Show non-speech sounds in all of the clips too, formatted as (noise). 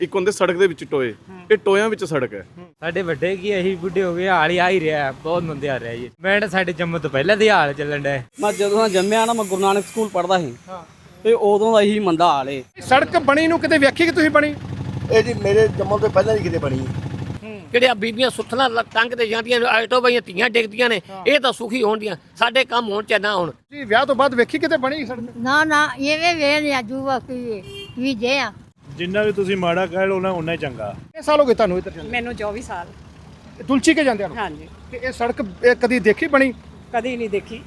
ਇੱਕ ਹੁੰਦੇ ਸੜਕ ਦੇ ਵਿੱਚ ਟੋਏ। ਇਹ ਟੋਇਆਂ ਵਿੱਚ ਸੜਕ ਹੈ। ਸਾਡੇ ਵੱਡੇ ਕੀ ਅਸੀਂ ਬੁੱਢੇ ਹੋ ਗਏ ਹਾਲ ਹੀ ਆ ਹੀ ਰਿਹਾ ਬਹੁਤ ਮੰਦੇ ਆ ਰਿਹਾ ਜੀ। ਮੈਂ ਤਾਂ ਸਾਡੇ ਜੰਮੂ ਤੋਂ ਪਹਿਲਾਂ ਦੇ ਹਾਲ ਚੱਲਣ ਡਿਆ ਮੈਂ ਜਦੋਂ ਦਾ ਜੰਮਿਆ ਨਾ ਮੈਂ ਗੁਰੂ ਨਾਨਕ ਸਕੂਲ ਪੜਦਾ ਸੀ। ਤੇ ਉਦੋਂ ਦਾ ਹੀ ਮੰਦਾ ਹਾਲ ਏ। ਸੜਕ ਬਣੀ ਨੂੰ ਕਿਤੇ ਵੇਖੀ ਕਿ ਤੁਸੀਂ ਬਣੀ? ਇਹ ਜੀ ਮੇਰੇ ਜੰਮਣ ਤੋਂ ਪਹਿਲਾਂ ਹੀ ਕਿਤੇ ਬਣੀ। ਹੈ। ਕਿਹੜੀਆਂ ਬੀਬੀਆਂ ਸੁੱਥਣਾ ਟੰਗ ਤੇ ਜਾਂਦੀਆਂ ਆਟੋ ਬਈਆਂ ਧੀਆਂ ਡਿੱਗਦੀਆਂ ਨੇ ਇਹ ਤਾਂ ਸੁਖੀ ਹੋਣ ਦੀਆਂ ਸਾਡੇ ਕੰਮ ਹੋਣ ਚਾਹੇ ਨਾ ਹੋਣ। ਜੀ ਵਿਆਹ ਤੋਂ ਬਾਅਦ ਵੇਖੀ ਕਿਤੇ ਬਣੀ ਸੜਕ? ਨਾ ਨਾ ਇਹ ਵੇ ਲਿਆ ਜੂਵਾ ਕੀ ਵੀ ਜੇ ਆ। ਜਿੰਨਾ ਵੀ ਤੁਸੀਂ ਮਾੜਾ ਕਹਿ ਲਓ ਨਾ ਉਨਾ ਹੀ ਚੰਗਾ। ਕਿੰਨੇ ਸਾਲ ਹੋ ਗਏ ਤੁਹਾਨੂੰ ਇੱਧਰ ਜਾਂਦੇ ਮੈਨੂੰ 24 ਸਾਲ। ਤੁਲਚੀ ਕੇ ਜਾਂਦੇ ਨੂੰ? ਹਾਂਜੀ। ਤੇ ਇਹ ਸੜਕ ਇਹ ਕਦੀ ਦੇਖੀ ਬਣੀ? ਕਦੀ ਨਹੀਂ ਦੇਖੀ।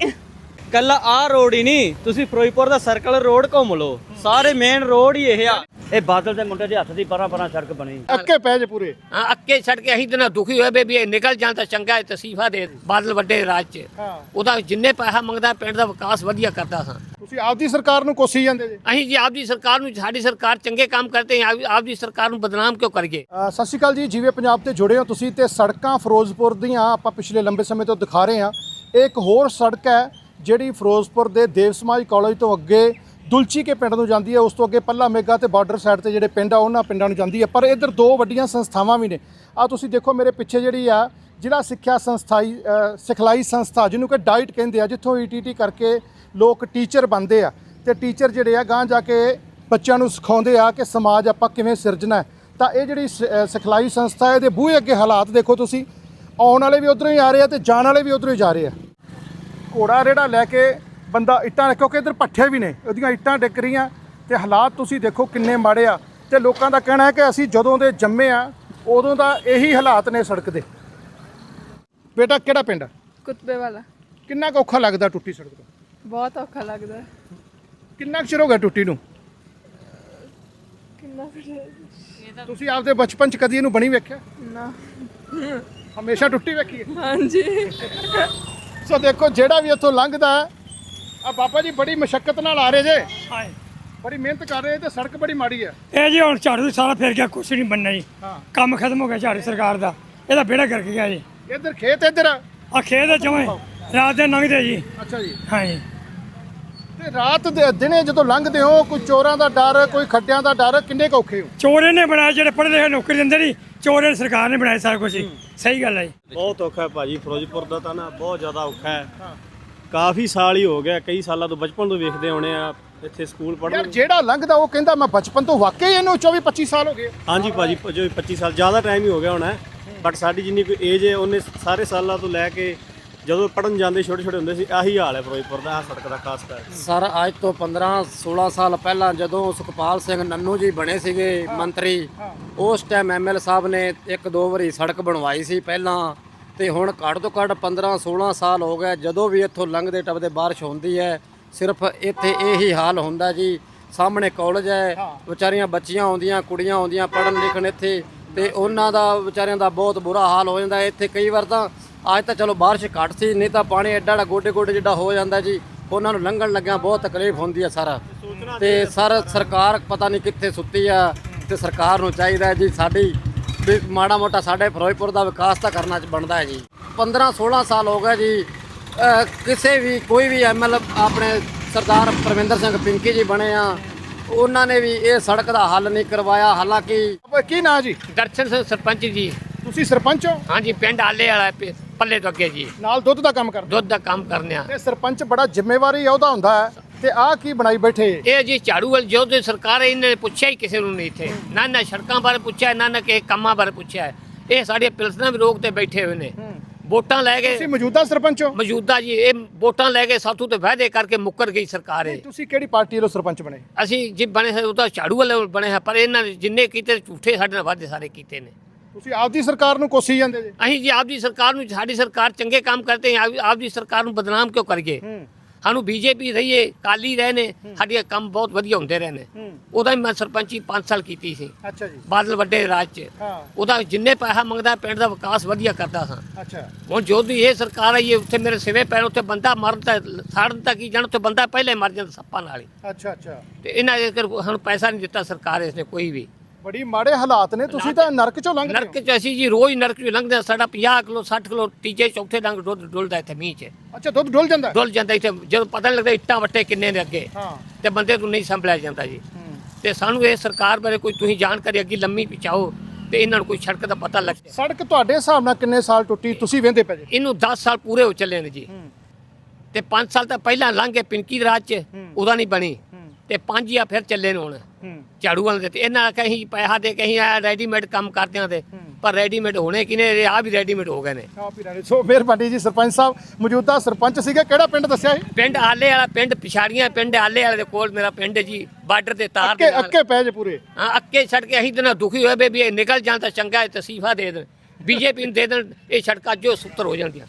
ਕੱਲਾ ਆ ਰੋਡ ਹੀ ਨਹੀਂ। ਤੁਸੀਂ ਫਿਰੋਜ਼ਪੁਰ ਦਾ ਸਰਕਲ ਰੋਡ ਘੁੰਮ ਲਓ। ਸਾਰੇ ਮੇਨ ਰੋਡ ਹੀ ਇਹ ਆ। ਇਹ ਬਾਦਲ ਦੇ ਮੁੰਡੇ ਦੇ ਹੱਥ ਦੀ ਪਰਾਂ ਪਰਾਂ ਸੜਕ ਬਣੀ। ਅੱਕੇ ਪੈ ਜੇ ਪੂਰੇ। ਹਾਂ ਅੱਕੇ ਛੱਡ ਕੇ ਅਸੀਂ ਤਾਂ ਨਾ ਦੁਖੀ ਹੋਏ ਬੇਬੀ ਇਹ ਨਿਕਲ ਜਾਂ ਤਾਂ ਚੰਗਾ ਹੈ ਤਸੀਫਾ ਦੇ ਬਾਦਲ ਵੱਡੇ ਰਾਜ 'ਚ। ਹਾਂ। ਉਹਦਾ ਜਿੰਨੇ ਪੈਸਾ ਮੰਗਦਾ ਪਿੰਡ ਦਾ ਵਿਕਾਸ ਵਧੀਆ ਕਰਦਾ ਸਾਂ। ਤੁਸੀਂ ਆਪਦੀ ਸਰਕਾਰ ਨੂੰ ਕੋਸੀ ਜਾਂਦੇ ਜੇ। ਅਸੀਂ ਜੀ ਆਪਦੀ ਸਰਕਾਰ ਨੂੰ ਸਾਡੀ ਸਰਕਾਰ ਚੰਗੇ ਕੰਮ ਕਰਤੇ ਹੈ ਆਪਦੀ ਸਰਕਾਰ ਨੂੰ ਬਦਨਾਮ ਕਿਉਂ ਕਰੀਏ? ਸਤਿ ਸ਼੍ਰੀ ਅਕਾਲ ਜੀ ਜਿਵੇਂ ਪੰਜਾਬ ਤੇ ਜੁੜੇ ਹੋ ਤੁਸੀਂ ਤੇ ਸੜਕਾਂ ਫਿਰੋਜ਼ਪੁਰ ਦੀਆਂ ਆਪਾਂ ਪਿਛਲੇ ਲੰਬੇ ਸਮੇਂ ਤੋਂ ਦਿਖਾ ਰਹੇ ਹਾਂ। ਇਹ ਇੱਕ ਹੋਰ ਸੜਕ ਹੈ ਜਿਹੜੀ ਫਿਰੋਜ਼ਪੁਰ ਦੇ ਦੇਵ ਸਮਾਜ ਕਾਲਜ ਤੋਂ ਅੱਗੇ ਦੁਲਚੀ ਕੇ ਪਿੰਡ ਨੂੰ ਜਾਂਦੀ ਹੈ। ਉਸ ਤੋਂ ਅੱਗੇ ਪੱਲਾ ਮੇਗਾ ਤੇ ਬਾਰਡਰ ਸਾਈਡ ਤੇ ਜਿਹੜੇ ਪਿੰਡ ਆ, ਉਹਨਾਂ ਪਿੰਡਾਂ ਨੂੰ ਜਾਂਦੀ ਹੈ। ਪਰ ਇੱਧਰ ਦੋ ਵੱਡੀਆਂ ਸੰਸਥਾਵਾਂ ਵੀ ਨੇ। ਆ ਤੁਸੀਂ ਦੇਖੋ ਮੇਰੇ ਪਿੱਛੇ ਜਿਹੜੀ ਆ, ਜ਼ਿਲ੍ਹਾ ਸਿੱਖਿਆ ਸੰਸਥਾਈ ਸਿਖਲਾਈ ਸੰਸਥਾ, ਜਿਹਨੂੰ ਕਿ ਡਾਈਟ ਕਹਿੰਦੇ ਆ, ਜਿੱਥੋਂ ਈਟੀਟੀ ਕਰਕੇ ਲੋਕ ਟੀਚਰ ਬਣਦੇ ਆ। ਤੇ ਟੀਚਰ ਜਿਹੜੇ ਆ ਗਾਂ ਜਾ ਕੇ ਬੱਚਿਆਂ ਨੂੰ ਸਿਖਾਉਂਦੇ ਆ ਕਿ ਸਮਾਜ ਆਪਾਂ ਕਿਵੇਂ ਸਿਰਜਣਾ ਤਾਂ ਇਹ ਜਿਹੜੀ ਸ- ਸਿਖਲਾਈ ਸੰਸਥਾ ਇਹਦੇ ਬੂਹੇ ਅੱਗੇ ਹਾਲਾਤ ਦੇਖੋ ਤੁਸੀਂ। ਆਉਣ ਵਾਲੇ ਵੀ ਉਧਰੋਂ ਹੀ ਆ ਰਹੇ ਆ ਤੇ ਜਾਣ ਵਾਲੇ ਵੀ ਉਧਰੋਂ ਹੀ ਜਾ ਰਹੇ ਆ। ਘੋੜਾ ਰੇੜਾ ਲੈ ਕੇ ਬੰਦਾ ਇੱਟਾਂ ਕਿਉਂਕਿ ਇੱਧਰ ਪੱਠੇ ਵੀ ਨੇ ਉਹਦੀਆਂ ਇੱਟਾਂ ਡਿੱਗ ਰਹੀਆਂ ਤੇ ਹਾਲਾਤ ਤੁਸੀਂ ਦੇਖੋ ਕਿੰਨੇ ਮਾੜੇ ਆ। ਤੇ ਲੋਕਾਂ ਦਾ ਕਹਿਣਾ ਹੈ ਕਿ ਅਸੀਂ ਜਦੋਂ ਦੇ ਜੰਮੇ ਆ ਉਦੋਂ ਦਾ ਇਹੀ ਹਾਲਾਤ ਨੇ ਸੜਕ ਦੇ। ਬੇਟਾ ਕਿਹੜਾ ਪਿੰਡ ਆ? ਕੁੱਤਬੇ ਵਾਲਾ ਕਿੰਨਾ ਕੁ ਔਖਾ ਲੱਗਦਾ ਟੁੱਟੀ ਸੜਕ ਤੋਂ? ਬਹੁਤ ਔਖਾ ਲੱਗਦਾ। ਕਿੰਨਾ ਕੁ ਚਿਰ ਹੋ ਗਿਆ ਟੁੱਟੀ ਨੂੰ? ਕਿੰਨਾ ਤੁਸੀਂ ਆਪਦੇ ਬਚਪਨ ਚ ਕਦੀ ਇਹਨੂੰ ਬਣੀ ਵੇਖਿਆ? ਨਾ। ਹਮੇਸ਼ਾ ਟੁੱਟੀ ਵੇਖੀ ਹੈ? ਹਾਂਜੀ। ਸੋ ਦੇਖੋ ਜਿਹੜਾ ਵੀ ਇੱਥੋਂ ਲੰਘਦਾ ਆ ਬਾਬਾ ਜੀ ਬੜੀ ਮੁਸ਼ਕਲ ਨਾਲ ਆ ਰਹੇ ਜੇ। ਬੜੀ ਮਿਹਨਤ ਕਰ ਰਹੇ ਤੇ ਸੜਕ ਬੜੀ ਮਾੜੀ ਹੈ ਇਹ ਜੀ ਹੁਣ ਝਾੜੂ ਸਾਰਾ ਫੇਰ ਗਿਆ ਕੁਛ ਨਹੀਂ ਬੰਨਾ ਜੀ। ਹਾਂ। ਕੰਮ ਖਤਮ ਹੋ ਗਿਆ ਝਾੜੂ ਸਰਕਾਰ ਦਾ। ਇਹਦਾ ਬੇੜਾ ਕਰਕੇ ਗਿਆ ਜੀ। ਇੱਧਰ ਖੇਤ ਇੱਧਰ? ਆ। ਆ ਖੇਤ ਜਮੇ ਰਾਤ ਦੇ ਲੰਘਦੇ ਜੀ। ਅੱਛਾ ਜੀ। ਹਾਂ ਜੀ। ਤੇ ਰਾਤ ਦੇ ਦਿਨੇ ਜਦੋਂ ਲੰਘਦੇ ਹੋ ਕੋਈ ਚੋਰਾਂ ਦਾ ਡਰ ਕੋਈ ਖੱਡਿਆਂ ਦਾ ਡਰ ਕਿੰਨੇ ਕੁ ਔਖੇ ਹੋ? ਚੋਰੇ ਨੇ ਬਣਾਇਆ ਜਿਹੜੇ ਪੜ੍ਹੇ ਲਿਖੇ ਨੌਕਰੀ ਦਿੰਦੇ ਨਹੀਂ ਚੋਰੇ ਨੇ ਸਰਕਾਰ ਨੇ ਬਣਾਇਆ ਸਾਰਾ ਕੁਝ ਸਹੀ ਗੱਲ ਹੈ ਜੀ। ਬਹੁਤ ਔਖਾ ਹੈ ਭਾਜੀ ਫਿਰੋਜ਼ਪੁਰ ਦਾ ਤਾਂ ਨਾ ਬਹੁਤ ਜ਼ਿਆਦਾ ਔਖਾ ਹੈ। ਕਾਫੀ ਸਾਲ ਹੀ ਹੋ ਗਿਆ ਕਈ ਸਾਲਾਂ ਤੋਂ ਬਚਪਨ ਤੋਂ ਵੇਖਦੇ ਆਉਣੇ ਆ ਇੱਥੇ ਸਕੂਲ ਯਾਰ ਪੜ੍ਹਨ ਜਿਹੜਾ ਲੰਘਦਾ ਉਹ ਕਹਿੰਦਾ ਮੈਂ ਬਚਪਨ ਤੋਂ ਵਾਕਈ ਇਹਨੂੰ 24 25 ਸਾਲ ਹੋ ਗਏ। ਹਾਂਜੀ ਭਾਜੀ ਪ- ਜੋ 25 ਸਾਲ ਜ਼ਿਆਦਾ ਟਾਈਮ ਹੀ ਹੋ ਗਿਆ ਹੋਣਾ। ਬਟ ਸਾਡੀ ਜਿੰਨੀ ਕੋਈ ਏਜ ਹੈ ਉਹਨੇ ਸਾਰੇ ਸਾਲਾਂ ਤੋਂ ਲੈ ਕੇ ਜਦੋਂ ਪੜਨ ਜਾਂਦੇ ਛੋਟੇ ਛੋਟੇ ਹੁੰਦੇ ਸੀ ਆਹੀ ਹਾਲ ਹੈ ਫਿਰੋਜ਼ਪੁਰ ਦਾ ਆਹ ਸੜਕ ਦਾ ਖਾਸ ਕਰ। ਸਰ ਅੱਜ ਤੋਂ 15 16 ਸਾਲ ਪਹਿਲਾਂ ਜਦੋਂ ਸੁਖਪਾਲ ਸਿੰਘ ਨੰਨੂ ਜੀ ਬਣੇ ਸੀਗੇ ਮੰਤਰੀ ਉਸ ਟਾਈਮ ਐਮਐਲ ਸਾਹਿਬ ਨੇ ਇੱਕ ਦੋ ਵਾਰੀ ਸੜਕ ਬਣਵਾਈ ਸੀ ਪਹਿਲਾਂ। ਤੇ ਹੁਣ ਘੱਟ ਤੋਂ ਘੱਟ 15 16 ਸਾਲ ਹੋ ਗਏ, ਜਦੋਂ ਵੀ ਇੱਥੋਂ ਲੰਘਦੇ ਟੱਪਦੇ ਬਾਰਿਸ਼ ਹੁੰਦੀ ਹੈ, ਸਿਰਫ ਇੱਥੇ ਇਹੀ ਹਾਲ ਹੁੰਦਾ ਜੀ। ਸਾਹਮਣੇ ਕਾਲਜ ਹੈ, ਵਿਚਾਰੀਆਂ ਬੱਚੀਆਂ ਆਉਂਦੀਆਂ, ਕੁੜੀਆਂ ਆਉਂਦੀਆਂ ਪੜਨ ਲਿਖਣ ਇੱਥੇ ਤੇ ਉਹਨਾਂ ਦਾ, ਵਿਚਾਰਿਆਂ ਦਾ ਬਹੁਤ ਬੁਰਾ ਹਾਲ ਹੋ ਜਾਂਦਾ ਇੱਥੇ ਕਈ ਵਾਰ ਤਾਂ ਅੱਜ ਤਾਂ ਚਲੋ ਬਾਰਿਸ਼ ਘੱਟ ਸੀ, ਨਹੀਂ ਤਾਂ ਪਾਣੀ ਐਡਾ ਐਡਾ ਗੋਡੇ ਗੋਡੇ ਜਿੱਡਾ ਹੋ ਜਾਂਦਾ ਜੀ। ਉਹਨਾਂ ਨੂੰ ਲੰਘਣ ਲੱਗਿਆ ਬਹੁਤ ਤਕਲੀਫ ਹੁੰਦੀ ਹੈ ਸਾਰਾ। ਤੇ ਸਰ, ਸਰਕਾਰ ਪਤਾ ਨਹੀਂ ਕਿੱਥੇ ਸੁੱਤੀ ਆ ਤੇ ਸਰਕਾਰ ਨੂੰ ਚਾਹੀਦਾ ਜੀ ਸਾਡੀ ਵੀ ਮਾੜਾ ਮੋਟਾ ਸਾਡੇ ਫਿਰੋਜ਼ਪੁਰ ਦਾ ਵਿਕਾਸ ਤਾਂ ਕਰਨਾ ਚ ਬਣਦਾ ਹੈ ਜੀ। 15 16 ਸਾਲ ਹੋ ਗਏ ਜੀ। ਕਿਸੇ ਵੀ ਕੋਈ ਵੀ ਐਮਐਲ ਆਪਣੇ ਸਰਦਾਰ ਪਰਮਿੰਦਰ ਸਿੰਘ ਪਿੰਕੀ ਜੀ ਬਣੇ ਆ। ਉਹਨਾਂ ਨੇ ਵੀ ਇਹ ਸੜਕ ਦਾ ਹੱਲ ਨਹੀਂ ਕਰਵਾਇਆ। ਹਾਲਾਂਕਿ ਓਏ, ਕੀ ਨਾਂ ਜੀ? ਦਰਸ਼ਨ ਸਿੰਘ ਸਰਪੰਚ ਜੀ। ਤੁਸੀਂ ਸਰਪੰਚ ਹੋ? ਹਾਂਜੀ ਪਿੰਡ ਆਲੇ ਵਾਲਾ ਪੱਲੇ ਤੋਂ ਅੱਗੇ ਜੀ। ਨਾਲ ਦੁੱਧ ਦਾ ਕੰਮ ਕਰਦੇ? ਦੁੱਧ ਦਾ ਕੰਮ ਕਰਨੇ ਆ ਤੇ ਸਰਪੰਚ ਬੜਾ ਜ਼ਿੰਮੇਵਾਰੀ ਅਹੁਦਾ ਹੁੰਦਾ ਹੈ। ਤੇ ਆਹ ਕੀ ਬਣਾਈ ਬੈਠੇ? ਇਹ ਜੀ ਝਾੜੂ ਵਾਲ ਜੋ ਦੀ ਸਰਕਾਰ ਹੈ ਇਹਨੇ ਪੁੱਛਿਆ ਹੀ ਕਿਸੇ ਨੂੰ ਨਹੀਂ ਇੱਥੇ। ਨਾ ਨਾ ਸੜਕਾਂ ਬਾਰੇ ਪੁੱਛਿਆ ਨਾ ਨਾ ਕਿਸੇ ਕੰਮਾਂ ਬਾਰੇ ਪੁੱਛਿਆ। ਇਹ ਸਾਡੇ ਪਿਲਸਨਾਂ ਵੀ ਰੋਕ ਤੇ ਬੈਠੇ ਹੋਏ ਨੇ। ਵੋਟਾਂ ਲੈ ਕੇ ਤੁਸੀਂ ਮੌਜੂਦਾ ਸਰਪੰਚ ਹੋ? ਮੌਜੂਦਾ ਜੀ ਇਹ ਵੋਟਾਂ ਲੈ ਕੇ ਸਾਥੋਂ ਤੇ ਵਾਅਦੇ ਕਰਕੇ ਮੁੱਕਰ ਗਈ ਸਰਕਾਰ ਇਹ। ਤੁਸੀਂ ਕਿਹੜੀ ਪਾਰਟੀ ਵੱਲੋਂ ਸਰਪੰਚ ਬਣੇ? ਅਸੀਂ ਜੀ ਬਣੇ ਹੈ ਉਹ ਤਾਂ ਝਾੜੂ ਵਾਲੇ ਬਣੇ ਹੈ ਪਰ ਇਹਨਾਂ ਨੇ ਜਿੰਨੇ ਕੀਤੇ ਝੂਠੇ ਸਾਡੇ ਨਾਲ ਵਾਅਦੇ ਸਾਰੇ ਕੀਤੇ ਨੇ। ਤੁਸੀਂ ਆਪਦੀ ਸਰਕਾਰ ਨੂੰ ਕੋਸੀ ਜਾਂਦੇ ਜੀ। ਅਸੀਂ ਜੀ ਆਪਦੀ ਸਰਕਾਰ ਨੂੰ ਸਾਡੀ ਸਰਕਾਰ ਚੰਗੇ ਕੰਮ ਕਰਤੇ ਹੈ ਆਪ- ਆਪਦੀ ਸਰਕਾਰ ਨੂੰ ਬਦਨਾਮ ਕਿਉਂ ਕਰੀਏ? ਸਾਨੂੰ ਬੀਜੇਪੀ ਰਹੀਏ ਕਾਲੀ ਰਹੇ ਨੇ ਸਾਡੇ ਕੰਮ ਬਹੁਤ ਵਧੀਆ ਹੁੰਦੇ ਰਹੇ ਨੇ ਉਹਦਾ ਵੀ ਮੈਂ ਸਰਪੰਚੀ 5 ਸਾਲ ਕੀਤੀ ਸੀ। ਅੱਛਾ ਜੀ। ਬਾਦਲ ਵੱਡੇ ਰਾਜ 'ਚ। ਹਾਂ। ਉਹਦਾ ਜਿੰਨੇ ਪੈਸਾ ਮੰਗਦਾ ਪਿੰਡ ਦਾ ਵਿਕਾਸ ਵਧੀਆ ਕਰਦਾ ਸਾਂ। ਅੱਛਾ। ਹੁਣ ਜੋ ਦੀ ਇਹ ਸਰਕਾਰ ਆਈ ਹੈ ਉੱਥੇ ਮੇਰੇ ਸਿਵੇ ਪੈਰ ਉੱਥੇ ਬੰਦਾ ਮਰਨ ਤਾਂ ਸਾੜਨ ਤਾਂ ਕੀ ਜਾਣ ਉੱਥੇ ਬੰਦਾ ਪਹਿਲੇ ਮਰ ਜਾਂਦਾ ਸੱਪਾਂ ਨਾਲ ਹੀ। ਅੱਛਾ ਅੱਛਾ। ਤੇ ਇਹਨਾਂ ਕਰ ਸਾਨੂੰ ਪੈਸਾ ਨਹੀਂ ਦਿੱਤਾ ਸਰਕਾਰ ਇਸ ਨੇ ਕੋਈ ਵੀ। ਬੜੀ ਮਾੜੇ ਹਾਲਾਤ ਨੇ ਤੁਸੀਂ ਤਾਂ ਨਰਕ ਚੋਂ ਲੰਘਦੇ ਨਰਕ ਹੋ। ਚ ਅਸੀਂ ਜੀ ਰੋਜ਼ ਨਰਕ ਚ ਲੰਘਦੇ ਹਾਂ। ਸਾਡਾ 50 ਕਿਲੋ 60 ਕਿਲੋ ਤੀਜੇ ਚੌਥੇ ਡੰਗ ਦੁੱਧ ਡੁੱਲਦਾ ਇੱਥੇ ਮੀਂਹ ਚ। ਅੱਛਾ ਦੁੱਧ ਡੁੱਲ ਜਾਂਦਾ ਹੈ? ਡੁੱਲ ਜਾਂਦਾ ਇੱਥੇ ਜਦੋਂ ਪਤਾ ਨਹੀਂ ਲੱਗਦਾ ਇੱਟਾਂ ਵੱਟੇ ਕਿੰਨੇ ਨੇ ਅੱਗੇ। ਹਾਂ। ਤੇ ਬੰਦੇ ਨੂੰ ਨਹੀਂ ਸੰਭਲਿਆ ਜਾਂਦਾ ਜੀ। ਤੇ ਸਾਨੂੰ ਇਹ ਸਰਕਾਰ ਬਾਰੇ ਕੋਈ ਤੁਸੀਂ ਜਾਣਕਾਰੀ ਅੱਗੇ ਲੰਮੀ ਪਹੁੰਚਾਓ ਤੇ ਇਹਨਾਂ ਨੂੰ ਕੋਈ ਸੜਕ ਦਾ ਪਤਾ ਲੱਗੇ ਸੜਕ ਤੁਹਾਡੇ ਹਿਸਾਬ ਨਾਲ ਕਿੰਨੇ ਸਾਲ ਟੁੱਟੀ ਤੁਸੀਂ ਵੇਂਦੇ ਪਏ ਜੇ? ਇਹਨੂੰ 10 ਸਾਲ ਪੂਰੇ ਹੋ ਚੱਲੇ ਨੇ ਜੀ। ਤੇ 5 ਸਾਲ ਤਾਂ ਪਹਿਲਾਂ ਲੰਘ ਪਿੰਕੀ ਦੇ ਰਾਜ ਚ ਉਹਦਾ ਨਹੀਂ ਬਣੀ। ਤੇ ਪੰਜ ਜਾਂ ਫਿਰ ਚੱਲੇ ਨੇ ਹੁਣ। ਝਾੜੂ ਵਾਲੇ ਦੇ ਤੇ ਇਹਨਾਂ ਆਖਿਆ ਅਸੀਂ ਪੈਸਾ ਦੇ ਕੇ ਅਸੀਂ ਆ ਰੈਡੀਮੇਡ ਕੰਮ ਕਰਦੇ ਹਾਂ। ਤੇ ਪਰ ਰੈਡੀਮੇਡ ਹੋਣੇ ਕਿਨੇ ਆ ਵੀ ਰੈਡੀਮੇਡ ਹੋ ਗਏ ਨੇ। ਸੋ ਮਿਹਰਬਾਨੀ ਜੀ ਸਰਪੰਚ ਸਾਹਿਬ ਮੌਜੂਦਾ ਸਰਪੰਚ ਸੀਗੇ ਕਿਹੜਾ ਪਿੰਡ ਦੱਸਿਆ ਸੀ? ਪਿੰਡ ਆਲੇ ਵਾਲਾ ਪਿੰਡ ਪਿਛਾੜੀਆਂ ਪਿੰਡ ਆਲੇ ਵਾਲੇ ਦੇ ਕੋਲ ਮੇਰਾ ਪਿੰਡ ਹੈ ਜੀ ਬਾਰਡਰ ਤੇ ਤਾਰ ਦੇ ਅੱਕੇ ਨਾਲ। ਅੱਕੇ ਪੈ ਜੇ ਪੂਰੇ। ਹਾਂ ਅੱਕੇ ਛੱਡ ਕੇ ਅਸੀਂ ਤੇ ਨਾ ਦੁਖੀ ਹੋਏ ਵੀ ਇਹ ਨਿਕਲ ਜਾਣ ਤਾਂ ਚੰਗਾ ਹੈ ਤਸੀਫਾ ਦੇ ਦੇਣ। (laughs) ਬੀਜੇਪੀ ਨੂੰ ਦੇ ਦੇਣ ਇਹ ਸੜਕਾਂ ਜੋ ਸੁੱਤਰ ਹੋ ਜਾਂਦੀਆਂ।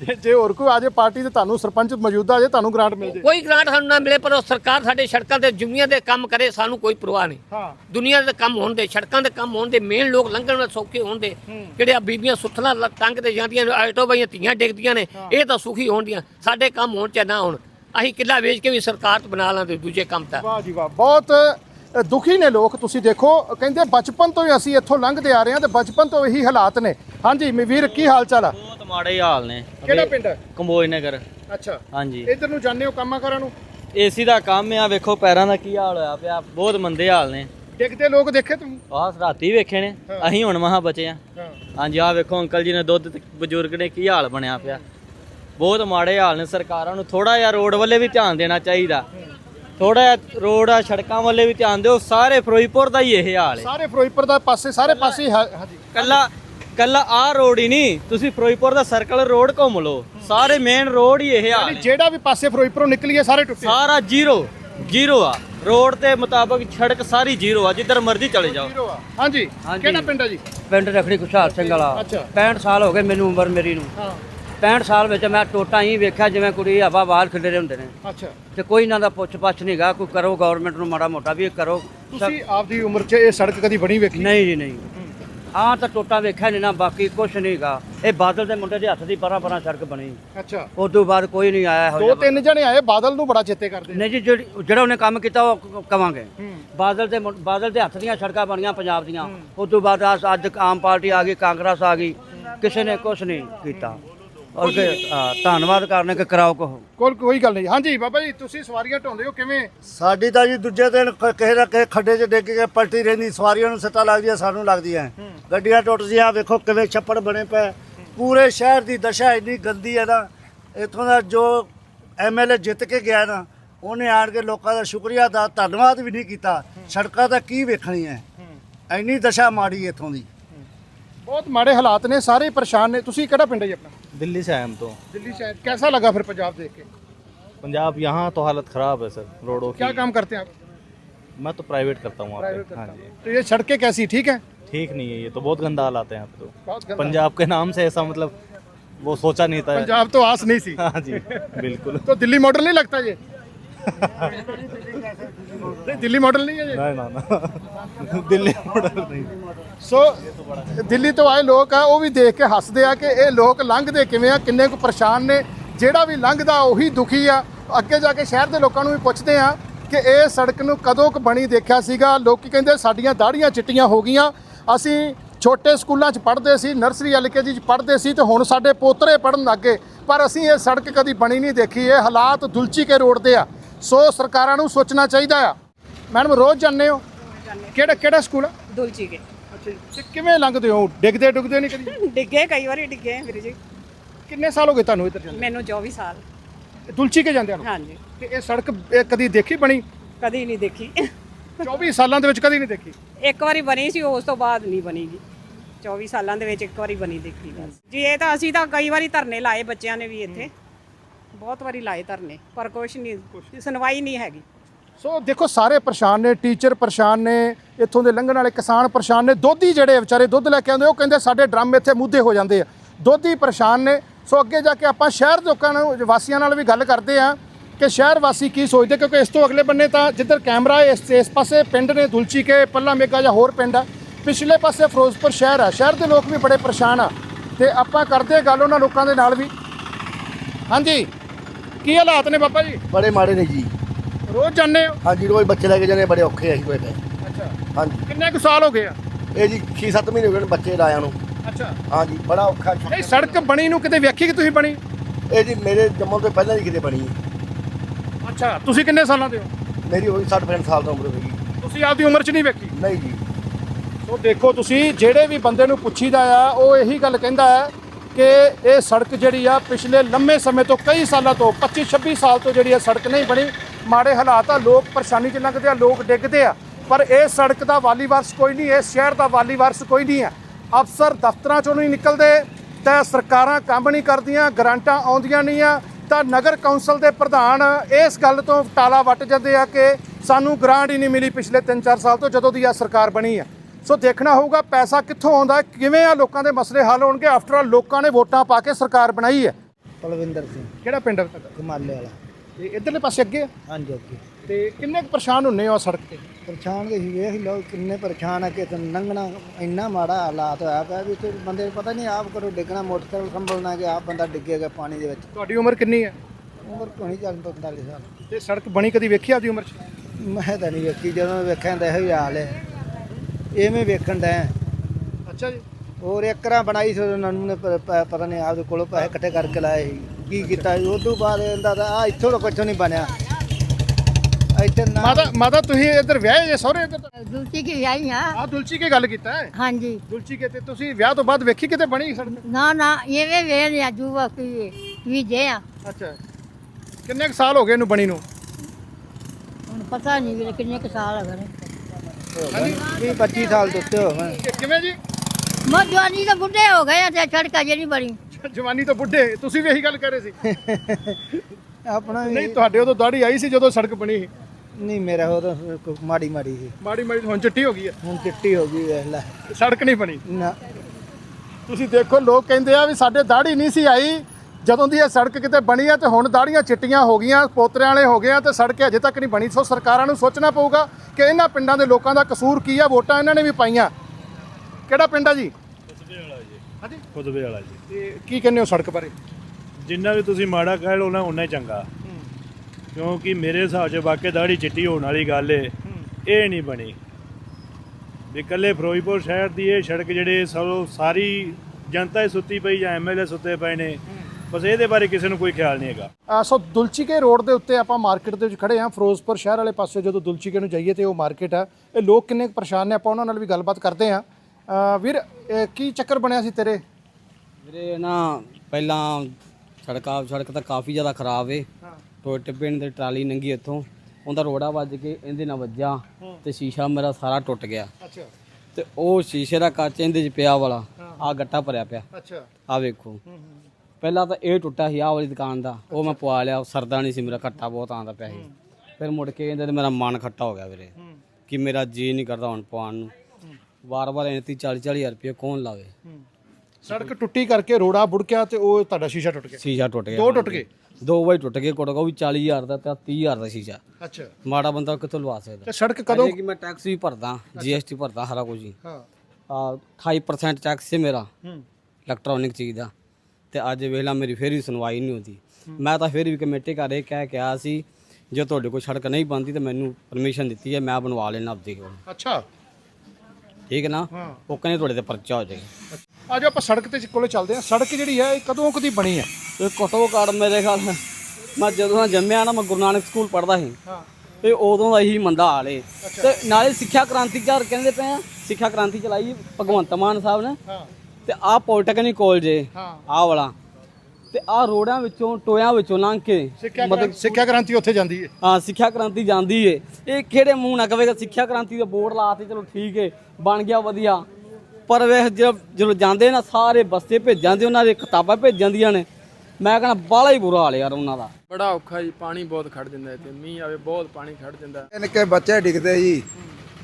ਜੇ- ਜੇ ਹੋਰ ਕੋਈ ਆ ਜੇ ਪਾਰਟੀ ਤੇ ਤੁਹਾਨੂੰ ਸਰਪੰਚ ਮੌਜੂਦਾ ਜੇ ਤੁਹਾਨੂੰ ਗ੍ਰਾਂਟ ਮਿਲ ਜੇ। ਕੋਈ ਗ੍ਰਾਂਟ ਸਾਨੂੰ ਨਾ ਮਿਲੇ ਪਰ ਉਹ ਸਰਕਾਰ ਸਾਡੇ ਸੜਕਾਂ ਤੇ ਜੁਮੀਆਂ ਦੇ ਕੰਮ ਕਰੇ ਸਾਨੂੰ ਕੋਈ ਪਰਵਾਹ ਨਹੀਂ। ਹਾਂ। ਦੁਨੀਆ ਦੇ ਕੰਮ ਹੋਣ ਦੇ ਸੜਕਾਂ ਦੇ ਕੰਮ ਹੋਣ ਦੇ ਮੇਨ ਲੋਕ ਲੰਘਣ ਵਾਲੇ ਸੌਖੇ ਹੋਣ ਦੇ ਜਿਹੜੇ ਆ ਬੀਬੀਆਂ ਸੁੱਥਣਾ ਲ- ਟੰਗ ਤੇ ਜਾਂਦੀਆਂ ਨੇ ਆਟੋ ਬਾਈਆਂ ਧੀਆਂ ਡਿੱਗਦੀਆਂ ਨੇ ਇਹ ਤਾਂ ਸੁਖੀ ਹੋਣ ਦੀਆਂ ਸਾਡੇ ਕੰਮ ਹੋਣ ਚਾਹੇ ਨਾ ਹੋਣ। ਅਸੀਂ ਕਿੱਲਾ ਵੇਚ ਕੇ ਵੀ ਸਰਕਾਰ ਤੋਂ ਬਣਾ ਲਾਂਦੇ ਦੂਜੇ ਕੰਮ ਤਾਂ। ਵਾਹ ਜੀ ਵਾਹ ਬਹੁਤ ਅ, ਦੁਖੀ ਨੇ ਲੋਕ ਤੁਸੀਂ ਦੇਖੋ ਕਹਿੰਦੇ ਬਚਪਨ ਤੋਂ ਹੀ ਅਸੀਂ ਇੱਥੋਂ ਲੰਘਦੇ ਆ ਰਹੇ ਹਾਂ ਤੇ ਬਚਪਨ ਤੋਂ ਇਹੀ ਹਾਲਾਤ ਨੇ। ਹਾਂਜੀ ਮੇ ਵੀਰ ਕੀ ਹਾਲ ਚਾਲ ਆ? ਬਹੁਤ ਮਾੜੇ ਹਾਲ ਨੇ। ਕਿਹੜਾ ਪਿੰਡ? ਹੈ ਕੰਬੋਜ ਨਗਰ। ਅੱਛਾ। ਹਾਂਜੀ। ਇੱਧਰ ਨੂੰ ਜਾਂਦੇ ਹੋ ਕੰਮਾਂ ਕਰਾਂ ਨੂੰ? ਏਸੀ ਦਾ ਕੰਮ ਆ ਵੇਖੋ ਪੈਰਾਂ ਦਾ ਕੀ ਹਾਲ ਹੋਇਆ ਪਿਆ। ਬਹੁਤ ਮੰਦੇ ਹਾਲ ਨੇ। ਡਿੱਗਦੇ ਲੋਕ ਦੇਖੇ ਤੁਸੀਂ ਆਹ ਰਾਤੀ ਵੇਖੇ ਨੇ। ਅਸੀਂ ਹੁਣ ਮਹਾ ਬਚੇ ਆ। ਹਾਂਜੀ ਆਹ ਵੇਖੋ ਅੰਕਲ ਜੀ ਨੇ ਦੁੱਧ ਤੇ ਬਜ਼ੁਰਗ ਨੇ ਕੀ ਹਾਲ ਬਣਿਆ ਪਿਆ। ਬਹੁਤ ਮਾੜੇ ਹਾਲ ਨੇ ਸਰਕਾਰਾਂ ਨੂੰ। ਥੋੜਾ ਜਿਹਾ ਰੋਡ ਵੱਲੇ ਵੀ ਧਿਆਨ ਦੇਣਾ ਚਾਹੀਦਾ। ਥੋੜਾ ਜਿਹਾ ਰੋਡ ਆ ਸੜਕਾਂ ਵੱਲੇ ਵੀ ਧਿਆਨ ਦਿਓ। ਸਾਰੇ ਫਿਰੋਜ਼ਪੁਰ ਦਾ ਹੀ ਇਹ ਹਾਲ ਹੈ ਸਾਰੇ ਫਿਰੋਜ਼ਪੁਰ ਦਾ ਪਾਸੇ ਸਾਰੇ ਪਾਸੇ ਹਾਂਜੀ। ਕੱਲਾ ਕੱਲਾ ਆਹ ਰੋਡ ਹੀ ਨਹੀਂ ਤੁਸੀਂ ਫਿਰੋਜ਼ਪੁਰ ਦਾ ਸਰਕਲ ਰੋਡ ਘੁੰਮ ਲਓ। ਸਾਰੇ ਮੇਨ ਰੋਡ ਹੀ ਇਹ ਹੈ ਜਿਹੜਾ ਵੀ ਪਾਸੇ ਫਿਰੋਜ਼ਪੁਰੋਂ ਨਿਕਲੀਏ ਸਾਰੇ ਟੁੱਟੇ। ਸਾਰਾ ਜ਼ੀਰੋ ਜ਼ੀਰੋ ਆ। ਰੋਡ ਦੇ ਮੁਤਾਬਕ ਸੜਕ ਸਾਰੀ ਜ਼ੀਰੋ ਆ ਜਿੱਧਰ ਮਰਜ਼ੀ ਚਲੇ ਜਾਓ। ਆ। ਹਾਂਜੀ। ਕਿਹੜਾ ਪਿੰਡ ਹੈ ਜੀ? ਪਿੰਡ ਰਖੜੀ ਖੁਸ਼ਹਾਲ ਸਿੰਘ ਵਾਲਾ। ਅੱਛਾ। 65 ਸਾਲ ਹੋ ਗਏ ਮੈਨੂੰ ਉਮਰ ਮੇਰੀ ਨੂੰ। ਹਾਂ। 65 ਸਾਲ ਵਿੱਚ ਮੈਂ ਟੋਟਾ ਹੀ ਵੇਖਿਆ ਜਿਵੇਂ ਕੁੜੀ ਹਵਾ ਬਾਹਰ ਖਿਲਰੇ ਹੁੰਦੇ ਨੇ। ਅੱਛਾ। ਤੇ ਕੋਈ ਇਹਨਾਂ ਦਾ ਪੁੱਛ ਪੱਛ ਨਹੀਂਗਾ ਕੋਈ ਕਰੋ ਗਵਰਨਮੈਂਟ ਨੂੰ ਮਾੜਾ ਮੋਟਾ ਵੀ ਕਰੋ। ਤੁਸੀਂ ਆਪਦੀ ਉਮਰ 'ਚ ਇਹ ਸੜਕ ਕਦੀ ਬਣੀ ਵੇਖੀ? ਨਹੀਂ ਜੀ ਨਹੀਂ। ਆਹ ਤਾਂ ਟੋਟਾ ਵੇਖਿਆ ਨਹੀਂ ਨਾ ਬਾਕੀ ਕੁਛ ਨਹੀਂਗਾ ਇਹ ਬਾਦਲ ਦੇ ਮੁੰਡੇ ਦੇ ਹੱਥ ਦੀ ਪਰਾਂ ਪਰਾਂ ਸੜਕ ਬਣੀ। ਅੱਛਾ। ਉਸ ਤੋਂ ਬਾਅਦ ਕੋਈ ਨਹੀਂ ਆਇਆ ਇਹੋ ਦੋ ਜਿਹਾ ਤਿੰਨ ਜਣੇ ਆਏ ਬਾਦਲ ਨੂੰ ਬੜਾ ਚੇਤੇ ਕਰਦੇ ਨਹੀਂ ਜੀ ਜਿਹੜੀ- ਜਿਹੜਾ ਉਹਨੇ ਕੰਮ ਕੀਤਾ ਉਹ ਕ- ਕਵਾਂਗੇ। ਬਾਦਲ ਦੇ ਮੁੰ- ਬਾਦਲ ਦੇ ਹੱਥ ਦੀਆਂ ਸੜਕਾਂ ਬਣੀਆਂ ਪੰਜਾਬ ਦੀਆਂ। ਉਸ ਤੋਂ ਬਾਅਦ ਆਹ ਅੱਜ ਆਮ ਪਾਰਟੀ ਆ ਗਈ ਕਾਂਗਰਸ ਆ ਗਈ। ਕਿਸੇ ਨੇ ਕੁਛ ਨਹੀਂ ਕੀਤਾ। ਔਰ ਕਿ, ਹਾਂ, ਧੰਨਵਾਦ ਕਰਨੇ ਕਿ ਕਰਾਓ ਕੋ ਕੋਲ ਕੋਈ ਗੱਲ ਨਹੀਂ। ਹਾਂਜੀ ਬਾਬਾ ਜੀ ਤੁਸੀਂ ਸਵਾਰੀਆਂ ਢੋਂਦੇ ਹੋ ਕਿਵੇਂ? ਸਾਡੀ ਤਾਂ ਜੀ ਦੂਜੇ ਦਿਨ ਕ- ਕਿਸੇ ਨਾ ਕਿਸੇ ਖੱਡੇ 'ਚ ਡਿੱਗ ਕੇ ਪਲਟੀ ਰਹਿੰਦੀ। ਸਵਾਰੀਆਂ ਨੂੰ ਸੱਟਾਂ ਲੱਗਦੀਆਂ ਸਾਨੂੰ ਲੱਗਦੀਆਂ। ਗੱਡੀਆਂ ਟੁੱਟਦੀਆਂ ਵੇਖੋ ਕਿਵੇਂ ਛੱਪੜ ਬਣੇ ਪਏ। ਪੂਰੇ ਸ਼ਹਿਰ ਦੀ ਦਸ਼ਾ ਇੰਨੀ ਗੰਦੀ ਹੈ ਨਾ ਇੱਥੋਂ ਦਾ ਜੋ ਐਮਐਲਏ ਜਿੱਤ ਕੇ ਗਿਆ ਨਾ ਉਹਨੇ ਆਣ ਕੇ ਲੋਕਾਂ ਦਾ ਸ਼ੁਕਰੀਆ ਦਾ ਧੰਨਵਾਦ ਵੀ ਨਹੀਂ ਕੀਤਾ। ਸੜਕਾਂ ਤਾਂ ਕੀ ਵੇਖਣੀ ਹੈ? ਇੰਨੀ ਦਸ਼ਾ ਮਾੜੀ ਇੱਥੋਂ ਦੀ। ਬਹੁਤ ਮਾੜੇ ਹਾਲਾਤ ਨੇ ਸਾਰੇ ਪਰੇਸ਼ਾਨ ਨੇ। ਤੁਸੀਂ ਕਿਹੜਾ ਪਿੰਡ ਹੈ ਜੀ ਆਪਣਾ? दिल्ली से आए हम तो। दिल्ली से आए। कैसा लगा फिर पंजाब देख के? पंजाब यहाँ तो हालत ख़राब है सर रोडों क्या काम करते हैं आप? मैं तो प्राइवेट करता हूँ प्राइवेट करता हूँ। तो ये सड़कें कैसी ठीक है? ठीक नहीं है ये तो बहुत गंदा हालात है यहाँ पे तो। बहुत गंदा पंजाब के नाम से ऐसा मतलब वो सोचा नहीं था। पंजाब तो आस नहीं सी हाँ जी बिल्कुल। (laughs) तो दिल्ली मॉडल नहीं लगता ये? ਨਹੀਂ ਦਿੱਲੀ ਮਾਡਲ ਨਹੀਂ ਹੈ ਜੀ? ਨਾ ਨਾ ਦਿੱਲੀ ਮਾਡਲ ਨਹੀਂ। ਸੋ ਦਿੱਲੀ ਤੋਂ ਆਏ ਲੋਕ ਆ ਉਹ ਵੀ ਦੇਖ ਕੇ ਹੱਸਦੇ ਆ ਕਿ ਇਹ ਲੋਕ ਲੰਘਦੇ ਕਿਵੇਂ ਆ ਕਿੰਨੇ ਕੁ ਪਰੇਸ਼ਾਨ ਨੇ। ਜਿਹੜਾ ਵੀ ਲੰਘਦਾ ਉਹੀ ਦੁਖੀ ਆ। ਅੱਗੇ ਜਾ ਕੇ ਸ਼ਹਿਰ ਦੇ ਲੋਕਾਂ ਨੂੰ ਵੀ ਪੁੱਛਦੇ ਆ ਕਿ ਇਹ ਸੜਕ ਨੂੰ ਕਦੋਂ ਕ ਬਣੀ ਦੇਖਿਆ ਸੀਗਾ। ਲੋਕੀ ਕਹਿੰਦੇ ਸਾਡੀਆਂ ਦਾੜੀਆਂ ਚਿੱਟੀਆਂ ਹੋ ਗਈਆਂ। ਅਸੀਂ ਛੋਟੇ ਸਕੂਲਾਂ 'ਚ ਪੜ੍ਹਦੇ ਸੀ ਨਰਸਰੀ ਐਲ ਕੇ ਜੀ 'ਚ ਪੜ੍ਹਦੇ ਸੀ ਤੇ ਹੁਣ ਸਾਡੇ ਪੋਤਰੇ ਪੜਨ ਲੱਗੇ ਪਰ ਅਸੀਂ ਇਹ ਸੜਕ ਕਦੀ ਬਣੀ ਨਹੀਂ ਦੇਖੀ। ਇਹ ਹਾਲਾਤ ਦੁਲਚੀ ਕੇ ਰੋਡ ਦੇ ਆ। ਸੋ ਸਰਕਾਰਾਂ ਨੂੰ ਸੋਚਣਾ ਚਾਹੀਦਾ ਆ। ਮੈਡਮ ਰੋਜ਼ ਜਾਂਦੇ ਹੋ? ਕਿਹੜਾ ਕਿਹੜਾ ਸਕੂਲ ਆ? ਦੁਲਚੀ ਕੇ ਅੱਛਾ ਜੀ। ਕਿਵੇਂ ਲੰਘਦੇ ਹੋ? ਡਿੱਗਦੇ ਡੁੱਗਦੇ ਨਹੀਂ ਕਦੀ? ਡਿੱਗੇ ਕਈ ਵਾਰੀ ਡਿੱਗੇ ਵੀਰ ਜੀ। ਕਿੰਨੇ ਸਾਲ ਹੋ ਗਏ ਤੁਹਾਨੂੰ ਇੱਧਰ ਜਾਂਦੇ? ਮੈਨੂੰ 24 ਸਾਲ। ਦੁਲਚੀ ਕੇ ਜਾਂਦੇ ਹੋ ਹਾਂਜੀ। ਤੇ ਇਹ ਸੜਕ ਇਹ ਕਦੀ ਦੇਖੀ ਬਣੀ? ਕਦੀ ਨਹੀਂ ਦੇਖੀ। 24 ਸਾਲਾਂ ਦੇ ਵਿੱਚ ਕਦੀ ਨਹੀਂ ਦੇਖੀ? ਇੱਕ ਵਾਰੀ ਬਣੀ ਸੀ ਉਸ ਤੋਂ ਬਾਅਦ ਨਹੀਂ ਬਣੀਗੀ 24 ਸਾਲਾਂ ਦੇ ਵਿੱਚ ਇੱਕ ਵਾਰੀ ਬਣੀ ਦੇਖੀ ਬਸ। ਜੀ ਇਹ ਤਾਂ ਅਸੀਂ ਤਾਂ ਕਈ ਵਾਰੀ ਧਰਨੇ ਲਾਏ ਬੱਚਿਆਂ ਨੇ ਵੀ ਇੱਥੇ। ਬਹੁਤ ਵਾਰੀ ਲਾਏ ਧਰਨੇ ਪਰ ਕੁਛ ਨਹੀਂ ਸੁਣਵਾਈ ਨਹੀਂ ਹੈਗੀ। ਸੋ ਦੇਖੋ ਸਾਰੇ ਪਰੇਸ਼ਾਨ ਨੇ ਟੀਚਰ ਪਰੇਸ਼ਾਨ ਨੇ ਇੱਥੋਂ ਦੇ ਲੰਘਣ ਵਾਲੇ ਕਿਸਾਨ ਪਰੇਸ਼ਾਨ ਨੇ ਦੋਧੀ ਜਿਹੜੇ ਵਿਚਾਰੇ ਦੁੱਧ ਲੈ ਕੇ ਆਉਂਦੇ ਉਹ ਕਹਿੰਦੇ ਸਾਡੇ ਡਰਮ ਇੱਥੇ ਮੁੱਦੇ ਹੋ ਜਾਂਦੇ ਆ। ਦੋਧੀ ਪਰੇਸ਼ਾਨ ਨੇ ਸੋ ਅੱਗੇ ਜਾ ਕੇ ਆਪਾਂ ਸ਼ਹਿਰ ਦੇ ਲੋਕਾਂ ਨੂੰ ਵਾਸੀਆਂ ਨਾਲ ਵੀ ਗੱਲ ਕਰਦੇ ਆ ਕਿ ਸ਼ਹਿਰ ਵਾਸੀ ਕੀ ਸੋਚਦੇ ਕਿਉਂਕਿ ਇਸ ਤੋਂ ਅਗਲੇ ਬੰਨੇ ਤਾਂ ਜਿੱਧਰ ਕੈਮਰਾ ਹੈ ਇਸ ਇਸ ਪਾਸੇ ਪਿੰਡ ਨੇ ਦੁਲਚੀ ਕੇ ਪੱਲਾ ਮੇਗਾ ਜਾਂ ਹੋਰ ਪਿੰਡ ਆ ਪਿਛਲੇ ਪਾਸੇ ਫਿਰੋਜ਼ਪੁਰ ਸ਼ਹਿਰ ਆ। ਸ਼ਹਿਰ ਦੇ ਲੋਕ ਵੀ ਬੜੇ ਪਰੇਸ਼ਾਨ ਆ। ਤੇ ਆਪਾਂ ਕਰਦੇ ਗੱਲ ਉਹਨਾਂ ਲੋਕਾਂ ਦੇ ਨਾਲ ਵੀ। ਹਾਂਜੀ। ਕੀ ਹਾਲਾਤ ਨੇ ਬਾਬਾ ਜੀ? ਬੜੇ ਮਾੜੇ ਨੇ ਜੀ। ਰੋਜ਼ ਜਾਂਦੇ ਹੋ? ਹਾਂਜੀ ਰੋਜ਼ ਬੱਚੇ ਲੈ ਕੇ ਜਾਣੇ ਬੜੇ ਔਖੇ ਆ ਜੀ ਕੋਈ ਅੱਛਾ। ਹਾਂਜੀ। ਕਿੰਨੇ ਕੁ ਸਾਲ ਹੋ ਗਏ ਆ? ਇਹ ਜੀ 6-7 ਮਹੀਨੇ ਹੋ ਗਏ ਨੇ ਬੱਚੇ ਲਾਇਆ ਨੂੰ। ਅੱਛਾ। ਹਾਂਜੀ ਬੜਾ ਔਖਾ ਇਹ ਸੜਕ ਬਣੀ ਨੂੰ ਕਿਤੇ ਵੇਖੀ ਕਿ ਤੁਸੀਂ ਬਣੀ? ਇਹ ਜੀ ਮੇਰੇ ਜੰਮਣ ਤੋਂ ਪਹਿਲਾਂ ਹੀ ਕਿਤੇ ਬਣੀ। ਹੈ। ਅੱਛਾ ਤੁਸੀਂ ਕਿੰਨੇ ਸਾਲਾਂ ਦੇ ਹੋ? ਮੇਰੀ ਹੋਈ 60 65 ਸਾਲ ਦੀ ਉਮਰ ਹੋਈ। ਤੋ ਤੁਸੀਂ ਆਪਦੀ ਉਮਰ 'ਚ ਨਹੀਂ ਵੇਖੀ? ਨਹੀਂ ਜੀ। ਸੋ ਦੇਖੋ ਤੁਸੀਂ ਜਿਹੜੇ ਵੀ ਬੰਦੇ ਨੂੰ ਪੁੱਛੀਦਾ ਆ ਉਹ ਇਹੀ ਗੱਲ ਕਹਿੰਦਾ ਹੈ ਕਿ ਇਹ ਸੜਕ ਜਿਹੜੀ ਆ ਪਿਛਲੇ ਲੰਮੇ ਸਮੇਂ ਤੋਂ ਕਈ ਸਾਲਾਂ ਤੋਂ 25 26 ਸਾਲ ਤੋਂ ਜਿਹੜੀ ਆ ਸੜਕ ਨਹੀਂ ਬਣੀ, ਮਾੜੇ ਹਾਲਾਤ ਆ, ਲੋਕ ਪਰੇਸ਼ਾਨੀ 'ਚ ਲੰਘਦੇ ਆ, ਲੋਕ ਡਿੱਗਦੇ ਆ। ਪਰ ਇਹ ਸੜਕ ਦਾ ਵਾਲੀ ਵਾਰਸ ਕੋਈ ਨਹੀਂ, ਇਹ ਸ਼ਹਿਰ ਦਾ ਵਾਲੀ ਵਾਰਸ ਕੋਈ ਨਹੀਂ ਹੈ ਅਫਸਰ ਦਫ਼ਤਰਾਂ 'ਚੋਂ ਨਹੀਂ ਨਿਕਲਦੇ, ਤਾਂ ਸਰਕਾਰਾਂ ਕੰਮ ਨਹੀਂ ਕਰਦੀਆਂ, ਗਰਾਂਟਾਂ ਆਉਂਦੀਆਂ ਨਹੀਂ ਆ। ਤਾਂ ਨਗਰ ਕੌਂਸਲ ਦੇ ਪ੍ਰਧਾਨ ਇਸ ਗੱਲ ਤੋਂ ਟਾਲਾ ਵੱਟ ਜਾਂਦੇ ਆ ਕਿ ਸਾਨੂੰ ਗ੍ਰਾਂਟ ਹੀ ਨਹੀਂ ਮਿਲੀ ਪਿਛਲੇ 3-4 ਸਾਲ ਤੋਂ, ਜਦੋਂ ਦੀ ਆ ਸਰਕਾਰ ਬਣੀ ਆ। ਸੋ ਦੇਖਣਾ ਹੋਊਗਾ ਪੈਸਾ ਕਿੱਥੋਂ ਆਉਂਦਾ ਹੈ, ਕਿਵੇਂ ਆ ਲੋਕਾਂ ਦੇ ਮਸਲੇ ਹੱਲ ਹੋਣਗੇ। ਆਫਟਰ ਆਲ ਲੋਕਾਂ ਨੇ ਵੋਟਾਂ ਪਾ ਕੇ ਸਰਕਾਰ ਬਣਾਈ ਹੈ। ਪਲਵਿੰਦਰ ਸਿੰਘ। ਕਿਹੜਾ ਪਿੰਡ ਹੈ ਤੁਹਾਡਾ? ਕਮਾਲੇ ਵਾਲਾ। ਤੇ ਇਧਰਲੇ ਪਾਸੇ ਅੱਗੇ ਆ? ਹਾਂਜੀ ਅੱਗੇ। ਤੇ ਕਿੰਨੇ ਕੁ ਪਰੇਸ਼ਾਨ ਹੁੰਨੇ ਹੋ ਸੜਕ ਤੇ? ਪਰੇਸ਼ਾਨ ਦੇ ਸੀ ਵੇਖ ਲਓ ਕਿੰਨੇ ਪਰੇਸ਼ਾਨ ਆ ਕਿ ਤੇ ਲੰਘਣਾ ਇੰਨਾ ਮਾੜਾ ਹਾਲਾਤ ਹੋਇਆ ਪਿਆ ਵੀ ਤੇ ਬੰਦੇ ਨੂੰ ਪਤਾ ਨਹੀਂ ਆਪ ਕਰੋ ਡਿੱਗਣਾ ਮੋਟਰਸਾਈਕਲ ਸੰਭਲਣਾ ਕਿ ਆਪ ਬੰਦਾ ਡਿੱਗੇਗਾ ਪਾਣੀ ਦੇ ਵਿੱਚ। ਤੁਹਾਡੀ ਉਮਰ ਕਿੰਨੀ ਹੈ? ਉਮਰ ਕੋਣੀ ਚੱਲ 45 ਸਾਲ। ਤੇ ਸੜਕ ਬਣੀ ਕਦੀ ਵੇਖੀ ਆਪਦੀ ਉਮਰ 'ਚ? ਮੈਂ ਤਾਂ ਨਹੀਂ ਵੇਖੀ ਜਦੋਂ ਵੇਖਿਆ ਤਾਂ ਇਹੋ ਹੀ ਹਾਲ ਹੈ। ਐਵੇਂ ਵੇਖਣ ਦਾ ਅੱਛਾ ਜੀ। ਹੋਰ ਇੱਕਰਾ ਬਣਾਈ ਸੀ ਉਹਨਾਂ ਨੂੰ ਪਤਾ ਨਹੀਂ ਆਪਦੇ ਕੋਲੋਂ ਪੈਸੇ ਇਕੱਠੇ ਕਰਕੇ ਲਾਏ ਸੀ। ਕੀ ਕੀਤਾ ਉਹ ਤੋਂ ਬਾਅਦ ਇਹਦਾ ਆ ਇੱਥੋਂ ਦਾ ਕੁਝ ਨਹੀਂ ਬਣਿਆ। ਇੱਥੇ ਮਾਤਾ ਮਾਤਾ ਤੁਸੀਂ ਇੱਧਰ ਵਿਆਹੇ ਜੇ ਸਹੁਰੇ ਇੱਧਰ ਦੁਲਚੀ ਕੀ ਵਿਆਹੀ ਆ। ਆ ਦੁਲਚੀ ਕੀ ਗੱਲ ਕੀਤਾ ਹੈ? ਹਾਂਜੀ। ਦੁਲਚੀ ਕਿਤੇ ਤੁਸੀਂ ਵਿਆਹ ਤੋਂ ਬਾਅਦ ਵੇਖੀ ਕਿਤੇ ਬਣੀ ਸੜਕ ਨਾ ਨਾ ਇਵੇਂ ਵੇਲ ਆ ਜੂਵਾ ਕੀ ਵੀ ਜੇ ਆ। ਅੱਛਾ। ਕਿੰਨੇ ਕੁ ਸਾਲ ਹੋ ਗਏ ਇਹਨੂੰ ਬਣੀ ਨੂੰ? ਹੁਣ ਪਤਾ ਨਹੀਂ ਕਿੰਨੇ ਸਾਲ ਹੋ ਗਏ ਵੀਹ 25 ਸਾਲ ਦੇ ਉੱਤੇ ਹੋ ਗਏ। ਕਿ- ਕਿਵੇਂ ਜੀ? ਮੈਂ ਜਵਾਨੀ ਦੇ ਬੁੱਢੇ ਹੋ ਗਏ ਆ ਤੇ ਛੜਕਾ ਜੇ ਨਹੀਂ ਬਣੀ। ਜਵਾਨੀ ਤੋਂ ਬੁੱਢੇ ਤੁਸੀਂ ਵੀ ਇਹੀ ਗੱਲ ਕਰ ਰਹੇ ਸੀ। ਆਪਣਾ ਵੀ ਨਹੀਂ ਤੁਹਾਡੇ ਉਦੋਂ ਦਾੜੀ ਆਈ ਸੀ ਜਦੋਂ ਸੜਕ ਬਣੀ ਸੀ। ਨਹੀਂ ਮੇਰਾ ਉਹ ਤਾਂ ਕੋਈ ਮਾੜੀ ਮਾੜੀ ਸੀ। ਮਾੜੀ ਮਾੜੀ ਹੁਣ ਚਿੱਟੀ ਹੋ ਗਈ ਹੈ। ਹੁਣ ਚਿੱਟੀ ਹੋ ਗਈ ਵੇਖ ਲੈ। ਸੜਕ ਨਹੀਂ ਬਣੀ। ਨਾ। ਤੁਸੀਂ ਦੇਖੋ ਲੋਕ ਕਹਿੰਦੇ ਆ ਵੀ ਸਾਡੇ ਦਾੜੀ ਨਹੀਂ ਸੀ ਆਈ। ਜਦੋਂ ਦੀ ਇਹ ਸੜਕ ਕਿਤੇ ਬਣੀ ਆ ਤੇ ਹੁਣ ਦਾੜੀਆਂ ਚਿੱਟੀਆਂ ਹੋ ਗਈਆਂ ਪੋਤਰਿਆਂ ਵਾਲੇ ਹੋ ਗਏ ਆ ਤੇ ਸੜਕ ਅਜੇ ਤੱਕ ਨਹੀਂ ਬਣੀ ਸੋ ਸਰਕਾਰਾਂ ਨੂੰ ਸੋਚਣਾ ਪਊਗਾ ਕਿ ਇਹਨਾਂ ਪਿੰਡਾਂ ਦੇ ਲੋਕਾਂ ਦਾ ਕਸੂਰ ਕੀ ਆ ਵੋਟਾਂ ਇਹਨਾਂ ਨੇ ਵੀ ਪਾਈਆਂ। ਕਿਹੜਾ ਪਿੰਡ ਆ ਜੀ? ਹਾਂਜੀ? ਖੁਦਵੇ ਵਾਲਾ ਜੀ ਤੇ ਕੀ ਕਹਿੰਦੇ ਹੋ ਸੜਕ ਬਾਰੇ? ਜਿੰਨਾ ਵੀ ਤੁਸੀਂ ਮਾੜਾ ਕਹਿ ਲਓ ਨਾ ਉਨਾ ਹੀ ਚੰਗਾ। ਕਿਉਂਕਿ ਮੇਰੇ ਹਿਸਾਬ 'ਚ ਵਾਕਿਆ ਦਾੜੀ ਚਿੱਟੀ ਹੋਣ ਵਾਲੀ ਗੱਲ ਏ। ਇਹ ਨਹੀਂ ਬਣੀ। ਵੀ ਇਕੱਲੇ ਫਿਰੋਜ਼ਪੁਰ ਸ਼ਹਿਰ ਦੀ ਇਹ ਸੜਕ ਜਿਹੜੇ ਸਭ ਸਾਰੀ ਜਨਤਾ ਹੀ ਸੁੱਤੀ ਪਈ ਜਾਂ ਐਮਐਲਏ ਸੁੱਤੇ ਪਏ ਨੇ। ਬਸ ਇਹਦੇ ਬਾਰੇ ਕਿਸੇ ਨੂੰ ਕੋਈ ਖਿਆਲ ਨਹੀਂ ਹੈਗਾ। ਸੋ ਦੁਲਚੀਕੇ ਰੋਡ ਦੇ ਉੱਤੇ ਆਪਾਂ ਮਾਰਕੀਟ ਦੇ ਵਿੱਚ ਖੜੇ ਹਾਂ। ਫਿਰੋਜ਼ਪੁਰ ਸ਼ਹਿਰ ਵਾਲੇ ਪਾਸੇ ਜਦੋਂ ਦੁਲਚੀਕੇ ਨੂੰ ਜਾਈਏ ਤੇ ਉਹ ਮਾਰਕੀਟ ਆ। ਇਹ ਲੋਕ ਕਿੰਨੇ ਪਰੇਸ਼ਾਨ ਨੇ ਆਪਾਂ ਉਹਨਾਂ ਨਾਲ ਵੀ ਗੱਲਬਾਤ ਕਰਦੇ ਅ, ਵੀਰ ਕੀ ਚੱਕਰ ਬਣਿਆ ਸੀ ਤੇਰੇ? ਵੀਰੇ ਨਾ ਪਹਿਲਾਂ ਸੜਕਾਂ ਸੜਕ ਤਾਂ ਕਾਫੀ ਜ਼ਿਆਦਾ ਖਰਾਬ ਏ। ਟੋਏ ਟਿੱਬੇ ਨੇ ਤੇ ਟਰਾਲੀ ਨੰਗੀ ਇੱਥੋਂ। ਉਹਦਾ ਰੋੜਾ ਵੱਜ ਕੇ ਇਹਦੇ ਨਾਲ ਵੱਜਾ ਤੇ ਸ਼ੀਸ਼ਾ ਮੇਰਾ ਸਾਰਾ ਟੁੱਟ ਗਿਆ। ਅੱਛਾ। ਤੇ ਉਹ ਸ਼ੀਸ਼ੇ ਦਾ ਕੱਚ ਇਹਦੇ 'ਚ ਪਿਆ ਵਾਲਾ। ਆ ਗੱਟਾ ਭਰਿਆ ਪਿਆ। ਅੱਛਾ। ਆ ਵੇਖੋ। ਪਹਿਲਾਂ ਤਾਂ ਇਹ ਟੁੱਟਾ ਸੀ ਆਹ ਵਾਲੀ ਦੁਕਾਨ ਦਾ। ਉਹ ਮੈਂ ਪਵਾ ਲਿਆ ਉਹ ਸਰਦਾ ਨਹੀਂ ਸੀ ਮੇਰਾ ਘੱਟਾ ਬਹੁਤ ਆਉਂਦਾ ਪਿਆ ਸੀ। ਫਿਰ ਮੁੜ ਕੇ ਇਹਦੇ ਤੇ ਮੇਰਾ ਮਨ ਖੱਟਾ ਹੋ ਗਿਆ ਵੀਰੇ ਕਿ ਮੇਰਾ ਜੀ ਨਹੀਂ ਕਰਦਾ ਹੁਣ ਪਵਾਉਣ ਨੂੰ। ਵਾਰ-ਵਾਰ ਐਂ 30 40 40 ਰੁਪਏ ਕੌਣ ਲਾਵੇ? ਸੜਕ ਟੁੱਟੀ ਕਰਕੇ ਰੋੜਾ ਬੁੜਕਿਆ ਤੇ ਉਹ ਤੁਹਾਡਾ ਸ਼ੀਸ਼ਾ ਟੁੱਟ ਗਿਆ। ਸ਼ੀਸ਼ਾ ਟੁੱਟ ਗਿਆ ਦੋ ਟੁੱਟ ਗਏ? ਦੋ ਵਾਰੀ ਟੁੱਟ ਗਏ ਕੋੜਾ ਉਹ ਵੀ 40000 ਦਾ ਤੇ 30000 ਦਾ ਸ਼ੀਸ਼ਾ। ਅੱਛਾ। ਮਾੜਾ ਬੰਦਾ ਕਿੱਥੋਂ ਲਵਾ ਸਕਦਾ? ਤੇ ਸੜਕ ਕਦੋਂ ਕਿ ਮੈਂ ਟੈਕਸ ਵੀ ਭਰਦਾ ਜੀਐਸਟੀ ਭਰਦਾ ਸਾਰਾ ਕੁਝ ਹੀ। ਹਾਂ। ਆ 28% ਟੈਕਸ ਹੈ ਮੇਰਾ ਹੂੰ। ਇਲੈਕਟ੍ਰੋਨਿਕ ਚੀਜ਼ ਦਾ। ਤੇ ਅੱਜ ਵੇਖ ਲਾ ਮੇਰੀ ਫੇਰ ਵੀ ਸੁਣਵਾਈ ਨਹੀਂ ਹੁੰਦੀ। ਮੈਂ ਤਾਂ ਫੇਰ ਵੀ ਕਮੇਟੀ ਘਰ ਇਹ ਕਹਿ ਕੇ ਆਇਆ ਸੀ ਜੇ ਤੁਹਾਡੇ ਕੋਲ ਸੜਕ ਨਹੀਂ ਬਣਦੀ ਤਾਂ ਮੈਨੂੰ ਪਰਮਿਸ਼ਨ ਦਿੱਤੀ ਹੈ ਮੈਂ ਬਣਵਾ ਲੈਣਾ ਆਪਦੇ ਕੋਲ। ਅੱਛਾ। ਠੀਕ ਹੈ ਨਾ? ਹਾਂ। ਉਹ ਕਹਿੰਦੇ ਤੁਹਾਡੇ ਤੇ ਪਰਚਾ ਹੋ ਜਾਏਗਾ। ਅੱਜ ਆਪਾਂ ਸੜਕ ਤੇ ਕੋਲੇ ਚੱਲਦੇ ਹਾਂ। ਸੜਕ ਜਿਹੜੀ ਹੈ ਇਹ ਕਦੋਂ ਕਦੀ ਬਣੀ ਹੈ? ਤੇ ਘਟੋ ਘੱਟ ਮੇਰੇ ਖਿਆਲ ਨਾਲ ਮੈਂ ਜਦੋਂ ਦਾ ਜੰਮਿਆ ਨਾ ਮੈਂ ਗੁਰੂ ਨਾਨਕ ਸਕੂਲ ਪੜ੍ਹਦਾ ਸੀ। ਹਾਂ। ਤੇ ਉਦੋਂ ਦਾ ਇਹੀ ਮੰਦਾ ਹਾਲ ਤੇ ਨਾਲੇ ਸਿੱਖਿਆ ਕ੍ਰਾਂਤੀ ਚਾਰ ਕਹਿੰਦੇ ਪਏ ਆ ਸਿੱਖਿਆ ਕ੍ਰਾਂਤੀ ਚਲਾਈ ਭਗਵੰਤ ਮਾਨ ਸਾਹਿਬ ਨੇ। ਹਾਂ। ਤੇ ਆਹ ਪੋਲੀਟੈਕਨਿਕ ਕਾਲਜ ਏ ਹਾਂ। ਆਹ ਵਾਲਾ। ਤੇ ਆਹ ਰੋਡਾਂ ਵਿੱਚੋਂ ਟੋਇਆਂ ਵਿੱਚੋਂ ਲੰਘ ਕੇ ਸਿੱਖਿਆ ਕ੍ਰਾਂਤੀ ਸਿੱਖਿਆ ਕ੍ਰਾਂਤੀ ਉੱਥੇ ਜਾਂਦੀ ਹੈ ਹਾਂ ਸਿੱਖਿਆ ਕ੍ਰਾਂਤੀ ਜਾਂਦੀ ਏ। ਇਹ ਕਿਹੜੇ ਮੂੰਹ ਨਾਲ ਕਵੇਗਾ ਸਿੱਖਿਆ ਕ੍ਰਾਂਤੀ ਦਾ ਬੋਰਡ ਲਾਤੇ ਚਲੋ ਠੀਕ ਏ ਬਣ ਗਿਆ ਵਧੀਆ। ਪਰ ਵੇਖ ਜਦ ਜਦੋਂ ਜਾਂਦੇ ਨਾ ਸਾਰੇ ਬਸਤੇ ਭੇਜ ਜਾਂਦੇ ਉਹਨਾਂ ਦੇ ਕਿਤਾਬਾਂ ਭੇਜ ਜਾਂਦੀਆਂ ਨੇ। ਮੈਂ ਕਹਿੰਦਾ ਬਾਲਾ ਹੀ ਬੁਰਾ ਹਾਲ ਯਾਰ ਉਹਨਾਂ ਦਾ। ਬੜਾ ਔਖਾ ਜੀ ਪਾਣੀ ਬਹੁਤ ਖੜ ਜਾਂਦਾ ਇੱਥੇ ਮੀਂਹ ਆਵੇ ਬਹੁਤ ਪਾਣੀ ਖੜ ਜਾਂਦਾ। ਨਿੱਕੇ ਬੱਚੇ ਡਿੱਗਦੇ ਜੀ।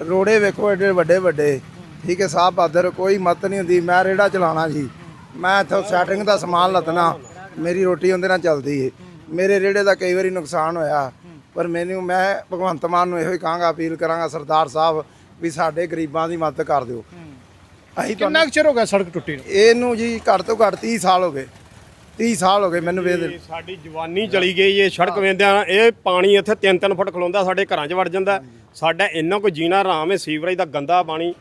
ਰੋੜੇ ਵੇਖੋ ਏਡੇ ਵੱਡੇ ਵੱਡੇ। ਠੀਕ ਹੈ ਸਾਹ ਪਾਦਰ ਕੋਈ ਮਤ ਨਹੀਂ ਹੁੰਦੀ। ਮੈਂ ਰੇੜਾ ਚਲਾਉਣਾ ਜੀ। ਮੈਂ ਇੱਥੋਂ ਸੈਟਿੰਗ ਦਾ ਸਮਾਨ ਲੱਦਣਾ। ਮੇਰੀ ਰੋਟੀ ਉਹਦੇ ਨਾਲ ਚੱਲਦੀ ਏ। ਮੇਰੇ ਰੇੜੇ ਦਾ ਕਈ ਵਾਰੀ ਨੁਕਸਾਨ ਹੋਇਆ। ਪਰ ਮੈਨੂੰ ਮੈਂ ਭਗਵੰਤ ਮਾਨ ਨੂੰ ਇਹੋ ਹੀ ਕਹਾਂਗਾ ਅਪੀਲ ਕਰਾਂਗਾ ਸਰਦਾਰ ਸਾਹਿਬ ਵੀ ਸਾਡੇ ਗਰੀਬਾਂ ਦੀ ਮਦਦ ਕਰ ਦਿਓ। ਅਸੀਂ ਕਿੰਨਾ ਚਿਰ ਹੋ ਗਿਆ ਸੜਕ ਟੁੱਟੀ ਨੂੰ? ਇਹਨੂੰ ਜੀ ਘੱਟ ਤੋਂ ਘੱਟ 30 ਸਾਲ ਹੋ ਗਏ। 30 ਸਾਲ ਹੋ ਗਏ ਮੈਨੂੰ ਵੇਦ ਸਾਡੀ ਜਵਾਨੀ ਚਲੀ ਗਈ ਏ ਸੜਕ ਵੇਂਦਿਆਂ ਇਹ ਪਾਣੀ ਇੱਥੇ 3-3 ਫੁੱਟ ਖਲੋਂਦਾ ਸਾਡੇ ਘਰਾਂ 'ਚ ਵੜ ਜਾਂਦਾ। ਸਾਡਾ ਇੰਨਾ ਕੋਈ ਜੀਣਾ ਆਰਾਮ ਹੈ ਸੀਵਰੇਜ ਦਾ ਗੰਦਾ ਪਾਣੀ।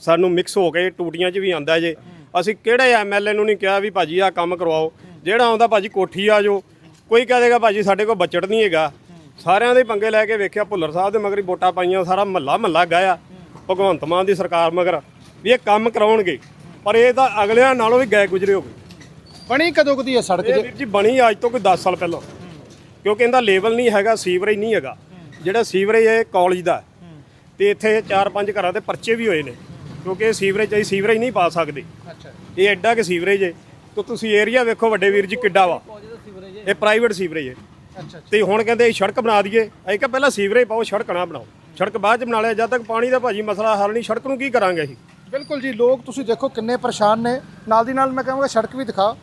ਸਾਨੂੰ ਮਿਕਸ ਹੋ ਕੇ ਟੂਟੀਆਂ 'ਚ ਵੀ ਆਂਦਾ ਜੇ। ਅਸੀਂ ਕਿਹੜੇ ਐਮਐਲਏ ਨੂੰ ਨਹੀਂ ਕਿਹਾ ਵੀ ਭਾਜੀ ਆਹ ਕੰਮ ਕਰਵਾਓ। ਜਿਹੜਾ ਆਉਂਦਾ ਭਾਜੀ ਕੋਠੀ ਆ ਜੋ ਕੋਈ ਕਹਿ ਦੇਗਾ ਭਾਜੀ ਸਾਡੇ ਕੋਲ ਬਜਟ ਨਹੀਂ ਹੈਗਾ। ਸਾਰਿਆਂ ਦੇ ਪੰਗੇ ਲੈ ਕੇ ਵੇਖਿਆ ਭੁੱਲਰ ਸਾਹਿਬ ਦੇ ਮਗਰ ਹੀ ਵੋਟਾਂ ਪਾਈਆਂ ਸਾਰਾ ਮਹੱਲਾ ਮਹੱਲਾ ਗਾਇਆ। ਭਗਵੰਤ ਮਾਨ ਦੀ ਸਰਕਾਰ ਮਗਰ। ਵੀ ਇਹ ਕੰਮ ਕਰਾਉਣਗੇ। ਪਰ ਇਹ ਤਾਂ ਅਗਲਿਆਂ ਨਾਲੋਂ ਵੀ ਗਏ ਗੁਜਰੇ ਹੋ ਗਏ। ਬਣੀ ਕਦੋਂ ਕਦੀ ਇਹ ਸੜਕ ਇਹ ਜੇ? ਵੀਰ ਜੀ ਬਣੀ ਅੱਜ ਤੋਂ ਕੋਈ 10 ਸਾਲ ਪਹਿਲਾਂ। ਕਿਉਂਕਿ ਇਹਦਾ ਲੈਵਲ ਨਹੀਂ ਹੈਗਾ ਸੀਵਰੇਜ ਨਹੀਂ ਹੈਗਾ। ਜਿਹੜਾ ਸੀਵਰੇਜ ਹੈ ਕਾਲਜ ਦਾ ਹੈ। ਤੇ ਇੱਥੇ ਚਾਰ ਪੰਜ ਘਰਾਂ ਦੇ ਪਰਚੇ ਵੀ ਹੋਏ ਨੇ ਕਿਉਂਕਿ ਇਹ ਸੀਵਰੇਜ ਅਸੀਂ ਸੀਵਰੇਜ ਨਹੀਂ ਪਾ ਸਕਦੇ। ਅੱਛਾ। ਇਹ ਐਡਾ ਕਿ ਸੀਵਰੇਜ ਹੈ ਤਾਂ ਤੁਸੀਂ ਏਰੀਆ ਵੇਖੋ ਵੱਡੇ ਵੀਰ ਜੀ ਕਿੱਡਾ ਵਾ। ਇਹ ਪ੍ਰਾਈਵੇਟ ਸੀਵਰੇਜ ਹੈ ਅੱਛਾ ਤੇ ਹੁਣ ਕਹਿੰਦੇ ਇਹ ਸੜਕ ਬਣਾ ਦਈਏ। ਅਸੀਂ ਕਿਹਾ ਪਹਿਲਾਂ ਸੀਵਰੇਜ ਪਾਓ ਸੜਕ ਨਾ ਬਣਾਓ। ਸੜਕ ਬਾਅਦ ਚ ਬਣਾ ਲਿਆ ਜਦ ਤੱਕ ਪਾਣੀ ਦਾ ਭਾਜੀ ਮਸਲਾ ਹੱਲ ਨਹੀਂ ਸੜਕ ਨੂੰ ਕੀ ਕਰਾਂਗੇ ਅਸੀਂ? ਬਿਲਕੁਲ ਜੀ ਲੋਕ ਤੁਸੀਂ ਦੇਖੋ ਕਿੰਨੇ ਪਰੇਸ਼ਾਨ ਨੇ। ਨਾਲ ਦੀ ਨਾਲ ਮੈਂ ਕਹਾਂਗਾ ਸੜਕ ਵੀ ਦਿਖਾ।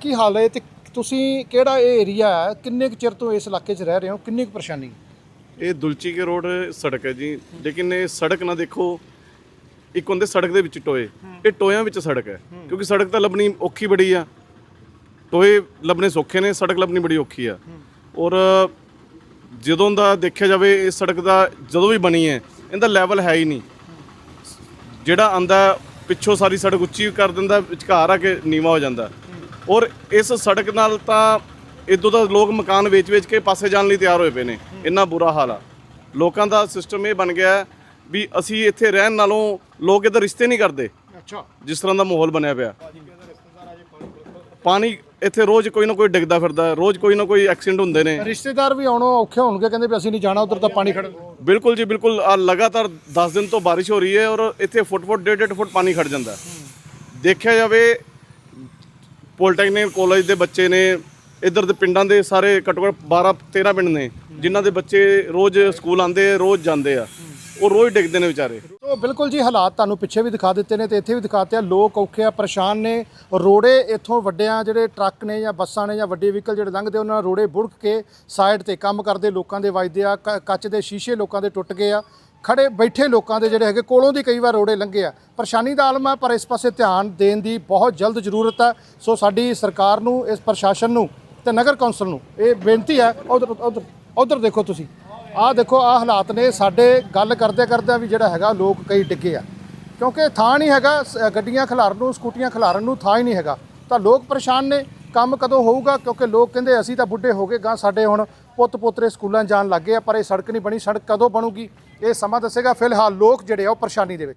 ਕੀ ਹਾਲ ਹੈ ਤੇ ਤੁਸੀਂ ਕਿਹੜਾ ਇਹ ਏਰੀਆ ਹੈ? ਕਿੰਨੇ ਕੁ ਚਿਰ ਤੋਂ ਇਸ ਇਲਾਕੇ 'ਚ ਰਹਿ ਰਹੇ ਹੋ? ਕਿੰਨੀ ਕੁ ਪਰੇਸ਼ਾਨੀ? ਇਹ ਦੁਲਚੀ ਕੇ ਰੋਡ ਸੜਕ ਹੈ ਜੀ। ਲੇਕਿਨ ਇਹ ਸੜਕ ਨਾ ਦੇਖੋ, ਇੱਕ ਹੁੰਦੇ ਸੜਕ ਦੇ ਵਿੱਚ ਟੋਏ। ਇਹ ਟੋਇਆਂ ਵਿੱਚ ਸੜਕ ਹੈ। ਕਿਉਂਕਿ ਸੜਕ ਤਾਂ ਲੱਭਣੀ ਔਖੀ ਬੜੀ ਆ। ਟੋਏ ਲੱਭਣੇ ਸੌਖੇ ਨੇ, ਸੜਕ ਲੱਭਣੀ ਬੜੀ ਔਖੀ ਆ। ਔਰ ਜਦੋਂ ਦਾ ਦੇਖਿਆ ਜਾਵੇ, ਇਹ ਸੜਕ ਦਾ ਜਦੋਂ ਵੀ ਬਣੀ ਹੈ, ਇਹਦਾ ਲੈਵਲ ਹੈ ਹੀ ਨਹੀਂ। ਜਿਹੜਾ ਆਂਦਾ, ਪਿੱਛੋਂ ਸਾਰੀ ਸੜਕ ਉੱਚੀ ਕਰ ਦਿੰਦਾ, ਵਿਚਕਾਰ ਆ ਕੇ ਨੀਵਾ ਹੋ ਜਾਂਦਾ। ਔਰ ਇਸ ਸੜਕ ਨਾਲ ਤਾਂ ਇਦੋਂ ਦਾ ਲੋਕ ਮਕਾਨ ਵੇਚ-ਵੇਚ ਕੇ ਪਾਸੇ ਜਾਣ ਲਈ ਤਿਆਰ ਹੋਏ ਪਏ ਨੇ। ਇੰਨਾ ਬੁਰਾ ਹਾਲ ਆ। ਲੋਕਾਂ ਦਾ ਸਿਸਟਮ ਇਹ ਬਣ ਗਿਆ ਵੀ ਅਸੀਂ ਇੱਥੇ ਰਹਿਣ ਨਾਲੋਂ ਲੋਕ ਇੱਧਰ ਰਿਸ਼ਤੇ ਨਹੀਂ ਕਰਦੇ। ਅੱਛਾ। ਜਿਸ ਤਰ੍ਹਾਂ ਦਾ ਮਾਹੌਲ ਬਣਿਆ ਪਿਆ। ਪਾਣੀ ਇੱਥੇ ਰੋਜ਼ ਕੋਈ ਨਾ ਕੋਈ ਡਿੱਗਦਾ ਫਿਰਦਾ ਰੋਜ਼ ਕੋਈ ਨਾ ਕੋਈ ਐਕਸੀਡੈਂਟ ਹੁੰਦੇ ਨੇ। ਰਿਸ਼ਤੇਦਾਰ ਵੀ ਆਉਣੋਂ ਔਖੇ ਹੋਣਗੇ ਕਹਿੰਦੇ ਵੀ ਅਸੀਂ ਨਹੀਂ ਜਾਣਾ ਉਧਰ ਤਾਂ ਪਾਣੀ ਖੜ ਬਿਲਕੁਲ ਜੀ ਬਿਲਕੁਲ। ਆਹ ਲਗਾਤਾਰ 10 ਦਿਨ ਤੋਂ ਬਾਰਿਸ਼ ਹੋ ਰਹੀ ਹੈ ਔਰ ਇੱਥੇ ਫੁੱਟ ਫੁੱਟ ਡੇਢ ਡੇਢ ਫੁੱਟ ਪਾਣੀ ਖੜ ਜਾਂਦਾ। ਦੇਖਿਆ ਜਾਵੇ ਪੋਲੀਟੈਕਨਿਕ ਕਾਲਜ ਦੇ ਬੱਚੇ ਨੇ ਇੱਧਰ ਦੇ ਪਿੰਡਾਂ ਦੇ ਸਾਰੇ ਘੱਟੋ ਘੱਟ 12 13 ਪਿੰਡ ਨੇ, ਜਿਨ੍ਹਾਂ ਦੇ ਬੱਚੇ ਰੋਜ਼ ਸਕੂਲ ਆਉਂਦੇ ਆ ਰੋਜ਼ ਜਾਂਦੇ ਆ। ਉਹ ਰੋਜ਼ ਡਿੱਗਦੇ ਨੇ ਵਿਚਾਰੇ। ਤੋ ਬਿਲਕੁਲ ਜੀ, ਹਾਲਾਤ ਤੁਹਾਨੂੰ ਪਿੱਛੇ ਵੀ ਦਿਖਾ ਦਿੱਤੇ ਨੇ ਤੇ ਇੱਥੇ ਵੀ ਦਿਖਾਤੇ ਆ, ਲੋਕ ਔਖੇ ਆ, ਪਰੇਸ਼ਾਨ ਨੇ। ਰੋੜੇ ਇੱਥੋਂ ਵੱਡਿਆਂ ਜਿਹੜੇ ਟਰੱਕ ਨੇ ਜਾਂ ਬੱਸਾਂ ਨੇ ਜਾਂ ਵੱਡੇ ਵਹੀਕਲ ਜਿਹੜੇ ਲੰਘਦੇ, ਉਹਨਾਂ ਨਾਲ ਰੋੜੇ ਬੁੜਕ ਕੇ ਸਾਈਡ ਤੇ ਕੰਮ ਕਰਦੇ, ਲੋਕਾਂ ਦੇ ਵੱਜਦੇ ਆ, ਕ- ਕੱਚ ਦੇ ਸ਼ੀਸ਼ੇ ਲੋਕਾਂ ਦੇ ਟੁੱਟ ਗਏ ਆ। ਖੜੇ ਬੈਠੇ ਲੋਕਾਂ ਦੇ ਜਿਹੜੇ ਹੈਗੇ, ਕੋਲੋਂ ਦੀ ਕਈ ਵਾਰ ਰੋੜੇ ਲੰਘੇ ਆ। ਪਰੇਸ਼ਾਨੀ ਦਾ ਆਲਮ ਆ, ਪਰ ਇਸ ਪਾਸੇ ਧਿਆਨ ਦੇਣ ਦੀ ਬਹੁਤ ਜਲਦ ਜ਼ਰੂਰਤ ਆ। ਸੋ ਸਾਡੀ ਸਰਕਾਰ ਨੂੰ, ਇਸ ਪ੍ਰਸ਼ਾਸਨ ਨੂੰ ਤੇ ਨਗਰ ਕੌਂਸਲ ਨੂੰ। ਇਹ ਬੇਨਤੀ ਹੈ, ਉਧਰ ਉਧਰ ਉਧਰ ਦੇਖੋ ਤੁਸੀਂ। ਆਹ ਦੇਖੋ, ਆਹ ਹਾਲਾਤ ਨੇ। ਸਾਡੇ ਗੱਲ ਕਰਦੇ ਕਰਦੇ ਵੀ ਜਿਹੜਾ ਹੈਗਾ, ਲੋਕ ਕਈ ਡਿੱਗੇ ਆ। ਕਿਉਂਕਿ ਥਾਂ ਨਹੀਂ ਹੈਗਾ, ਸ- ਗੱਡੀਆਂ ਖਿਲਾਰਨ ਨੂੰ, ਸਕੂਟੀਆਂ ਖਿਲਾਰਨ ਨੂੰ, ਥਾਂ ਹੀ ਨਹੀਂ ਹੈਗਾ। ਤਾਂ ਲੋਕ ਪਰੇਸ਼ਾਨ ਨੇ। ਕੰਮ ਕਦੋਂ ਹੋਊਗਾ? ਕਿਉਂਕਿ ਲੋਕ ਕਹਿੰਦੇ, ਅਸੀਂ ਤਾਂ ਬੁੱਢੇ ਹੋ ਗਏ ਗਾਂ ਸਾਡੇ ਹੁਣ ਪੁੱਤ ਪੋਤਰੇ ਸਕੂਲਾਂ ਜਾਣ ਲੱਗੇ ਆ, ਪਰ ਇਹ ਸੜਕ ਨਹੀਂ ਬਣੀ। ਸੜਕ ਕਦੋਂ ਬਣੂਗੀ? ਇਹ ਸਮਾਂ ਦੱਸੇਗਾ। ਫਿਲਹਾਲ ਲੋਕ ਜਿਹੜੇ ਆ, ਉਹ ਪਰੇਸ਼ਾਨੀ ਦੇ ਵਿੱਚ।